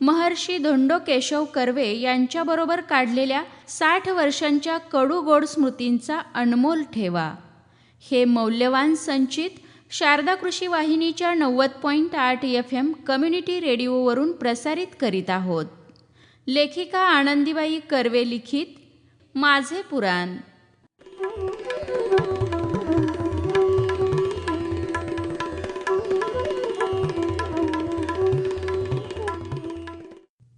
महर्षी धोंडो केशव कर्वे यांच्याबरोबर काढलेल्या साठ वर्षांच्या कडूगोड स्मृतींचा अनमोल ठेवा. हे मौल्यवान संचित शारदा कृषी वाहिनीच्या नव्वद पॉईंट आठ एफ एम कम्युनिटी रेडिओवरून प्रसारित करीत आहोत. लेखिका आनंदीबाई कर्वे लिखित माझे पुराण.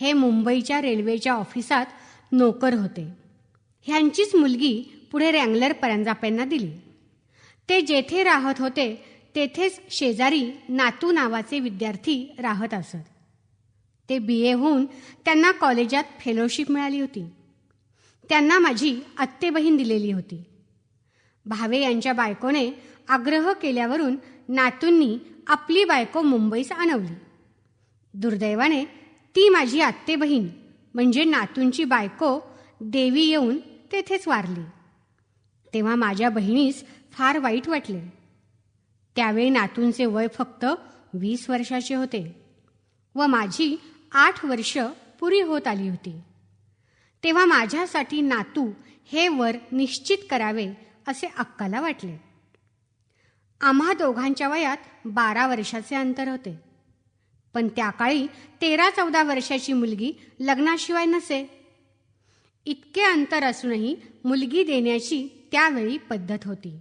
हे मुंबईच्या रेल्वेच्या ऑफिसात नोकर होते. ह्यांचीच मुलगी पुढे रँगलर परंजापेंना दिली. ते जेथे राहत होते तेथेच शेजारी नातू नावाचे विद्यार्थी राहत असत. ते बी. ए. होऊन त्यांना कॉलेजात फेलोशिप मिळाली होती. त्यांना माझी आत्तेबहीण दिलेली होती. भावे यांच्या बायकोने आग्रह केल्यावरून नातूंनी आपली बायको मुंबईस आणवली. दुर्दैवाने ती माझी आत्ते बहीण म्हणजे नातूंची बायको देवी येऊन तेथेच वारली. तेव्हा माझ्या बहिणीस फार वाईट वाटले. त्यावेळी नातूंचे वय फक्त वीस वर्षाचे होते व माझी आठ वर्ष पुरी होत आली होती. तेव्हा माझ्यासाठी नातू हे वर निश्चित करावे असे अक्काला वाटले. आम्हा दोघांच्या वयात बारा वर्षाचे अंतर होते. पण त्या काळी तेरा चौदा वर्षाची मुलगी लग्नाशिवाय नसे. इतके अंतर असूनही मुलगी देण्याची त्यावेळी पद्धत होती.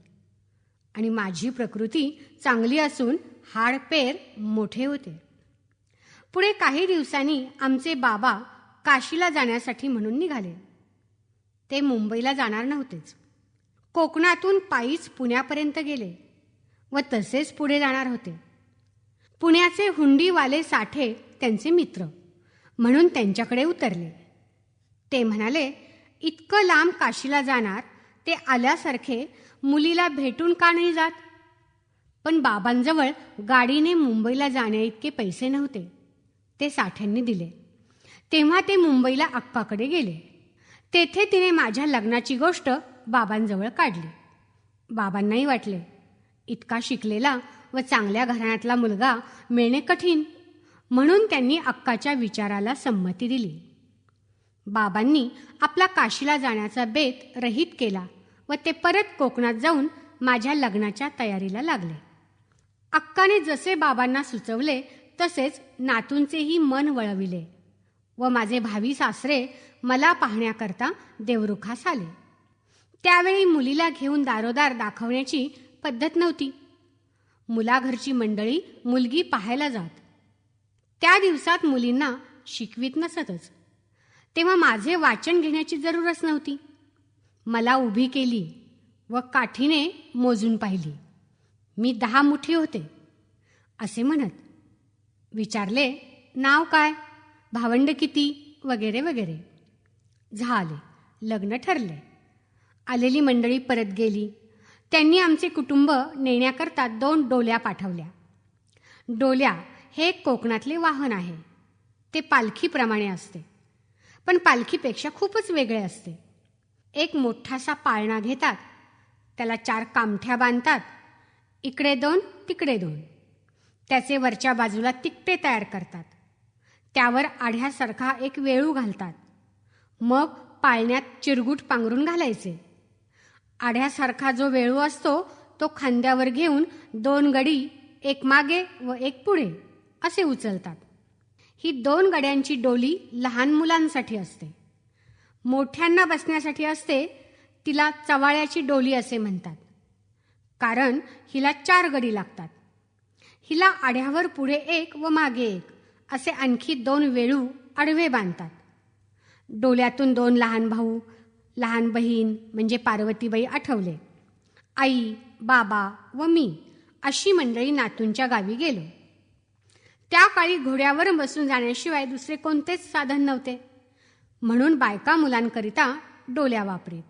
आणि माझी प्रकृती चांगली असून हाडपेर मोठे होते. पुढे काही दिवसांनी आमचे बाबा काशीला जाण्यासाठी म्हणून निघाले. ते मुंबईला जाणार नव्हतेच. कोकणातून पायीच पुण्यापर्यंत गेले व तसेच पुढे जाणार होते. पुण्याचे हुंडीवाले साठे त्यांचे मित्र म्हणून त्यांच्याकडे उतरले. ते म्हणाले इतकं लांब काशीला जाणार ते आल्यासारखे मुलीला भेटून का नाही जात? पण बाबांजवळ गाडीने मुंबईला जाण्याइतके पैसे नव्हते. ते साठ्यांनी दिले. तेव्हा ते मुंबईला अक्काकडे गेले. तेथे तिने माझ्या लग्नाची गोष्ट बाबांजवळ काढली. बाबांनाही वाटले इतका शिकलेला व चांगल्या घराण्यातला मुलगा मिळणे कठीण. म्हणून त्यांनी अक्काच्या विचाराला संमती दिली. बाबांनी आपला काशीला जाण्याचा बेत रहित केला व ते परत कोकणात जाऊन माझ्या लग्नाच्या तयारीला लागले. अक्काने जसे बाबांना सुचवले तसेच नातूंचेही मन वळविले व माझे भावी सासरे मला पाहण्याकरता देवरुखास आले. त्यावेळी मुलीला घेऊन दारोदार दाखवण्याची पद्धत नव्हती. मुलाघरची मंडळी मुलगी पाहायला जात. त्या दिवसात मुलींना शिकवीत नसतच. तेव्हा माझे वाचन घेण्याची जरूरच नव्हती. मला उभी केली व काठीने मोजून पाहिली. मी दहा मुठी होते. असे म्हणत विचारले नाव काय? भावंड किती? वगैरे वगैरे. झाले. लग्न ठरले. आलेली मंडळी परत गेली. त्यांनी आमचे कुटुंब नेण्याकरता दोन डोल्या पाठवल्या. डोल्या हे एक कोकणातले वाहन आहे. ते पालखीप्रमाणे असते. पण पालखीपेक्षा खूपच वेगळे असते. एक मोठासा पाळणा घेतात. त्याला चार कामठ्या बांधतात. इकडे दोन तिकडे दोन. त्याचे वरच्या बाजूला तिकटे तयार करतात. त्यावर आढ्यासारखा एक वेळू घालतात. मग पाळण्यात चिरगूट पांघरून घालायचे. आढ्यासारखा जो वेळू असतो तो खांद्यावर घेऊन दोन गडी एक मागे व एक पुढे असे उचलतात. ही दोन गड्यांची डोली लहान मुलांसाठी असते. मोठ्यांना बसण्यासाठी असते तिला चवाळ्याची डोली असे म्हणतात. कारण हिला चार गडी लागतात. हिला आढ्यावर पुढे एक व मागे एक असे आणखी दोन वेळू आडवे बांधतात. डोल्यातून दोन लहान भाऊ लहान बहीण म्हणजे पार्वतीबाई आठवले. आई बाबा व मी अशी मंडळी नातूंच्या गावी गेलो. त्या काळी घोड्यावर बसून जाण्याशिवाय दुसरे कोणतेच साधन नव्हते. म्हणून बायका मुलांकरिता डोल्या वापरीत.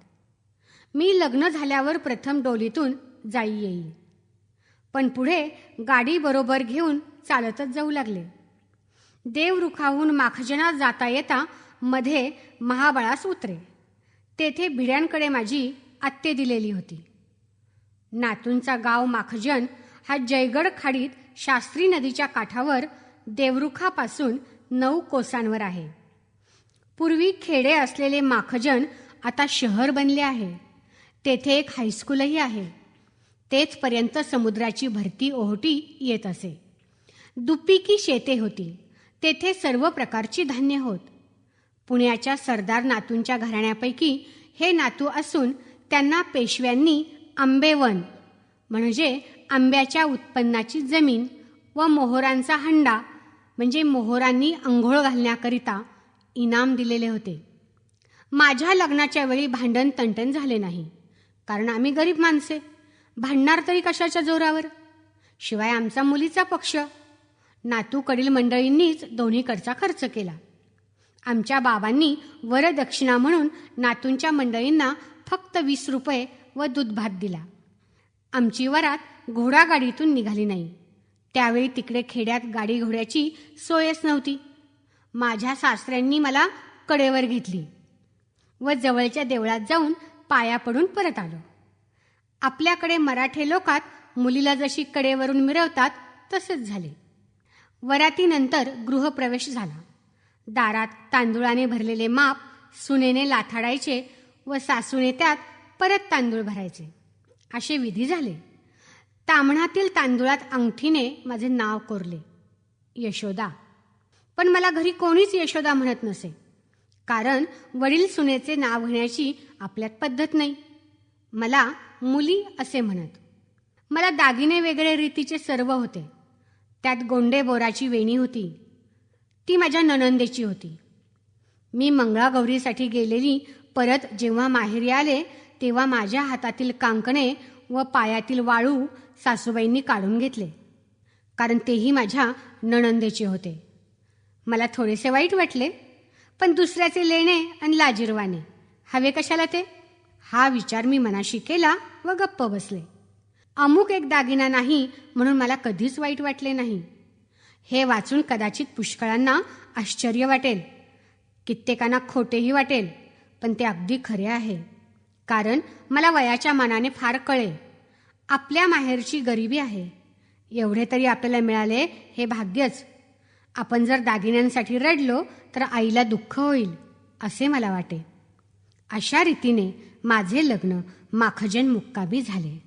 मी लग्न झाल्यावर प्रथम डोलीतून जाई येईल. पण पुढे गाडी बरोबर घेऊन चालतच जाऊ लागले. देवरुखाहून माखजनात जाता येता मध्ये महाबळास उतरे. तेथे भिड्यांकडे माझी आत्ते दिलेली होती. नातूंचा गाव माखजन हा जयगड खाडीत शास्त्री नदीच्या काठावर देवरुखापासून नऊ कोसांवर आहे. पूर्वी खेडे असलेले माखजन आता शहर बनले आहे. तेथे एक हायस्कूलही आहे. तेचपर्यंत समुद्राची भरती ओहोटी येत असे. दुपिकी शेते होती. तेथे सर्व प्रकारची धान्य होत. पुण्याच्या सरदार नातूंच्या घराण्यापैकी हे नातू असून त्यांना पेशव्यांनी आंबेवन म्हणजे आंब्याच्या उत्पन्नाची जमीन व मोहरांचा हंडा म्हणजे मोहरांनी अंघोळ घालण्याकरिता इनाम दिलेले होते. माझ्या लग्नाच्या वेळी भांडण तंटण झाले नाही कारण आम्ही गरीब माणसे. भांडणार तरी कशाच्या जोरावर? शिवाय आमचा मुलीचा पक्ष. नातूकडील मंडळींनीच दोन्हीकडचा खर्च केला. आमच्या बाबांनी वरदक्षिणा म्हणून नातूंच्या मंडळींना फक्त वीस रुपये व दूध भात दिला. आमची वरात घोडागाडीतून निघाली नाही. त्यावेळी तिकडे खेड्यात गाडी घोड्याची सोयच नव्हती. माझ्या सासऱ्यांनी मला कडेवर घेतली व जवळच्या देवळात जाऊन पाया पडून परत आलो. आपल्याकडे मराठे लोकात मुलीला जशी कडेवरून मिरवतात तसेच झाले. वरातीनंतर गृहप्रवेश झाला. दारात तांदुळाने भरलेले माप सुनेने लाथाडायचे व सासूने त्यात परत तांदूळ भरायचे. असे विधी झाले. तामणातील तांदुळात अंगठीने माझे नाव कोरले. यशोदा. पण मला घरी कोणीच यशोदा म्हणत नसे. कारण वडील सुनेचे नाव घेण्याची आपल्यात पद्धत नाही. मला मुली असे म्हणत. मला दागिने वेगळे रीतीचे सर्व होते. त्यात गोंडे बोराची वेणी होती. ती माझ्या ननंदेची होती. मी मंगळागौरीसाठी गेलेली परत जेव्हा माहेरी आले तेव्हा माझ्या हातातील कांकणे व पायातील वाळू सासूबाईंनी काढून घेतले. कारण तेही माझ्या नणंदेचे होते. मला थोडेसे वाईट वाटले पण दुसऱ्याचे लेणे आणि लाजीरवाने हवे कशाला ते? हा विचार मी मनाशी केला व गप्प बसले. अमुक एक दागिना नाही म्हणून मला कधीच वाईट वाटले नाही. हे वाचून कदाचित पुष्कळांना आश्चर्य वाटेल. कित्येकांना खोटेही वाटेल पण ते अगदी खरे आहे. कारण मला वयाच्या मानाने फार कळे आपल्या माहेरची गरिबी आहे. एवढे तरी आपल्याला मिळाले हे भाग्यच. आपण जर दागिन्यांसाठी रडलो तर आईला दुःख होईल असे मला वाटे. अशा रीतीने माझे लग्न माखजन मुक्काबी झाले.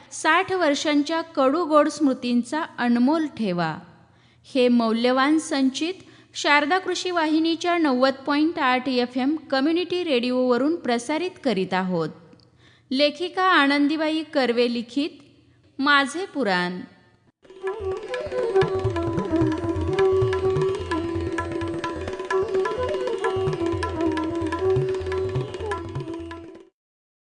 साठ वर्षांच्या कडूगोड स्मृतींचा अनमोल ठेवा. हे मौल्यवान संचित शारदा कृषी वाहिनीच्या नव्वद पॉईंट आठ एफ एम कम्युनिटी रेडिओवरून प्रसारित करीत आहोत. लेखिका आनंदीबाई कर्वे लिखित माझे पुराण.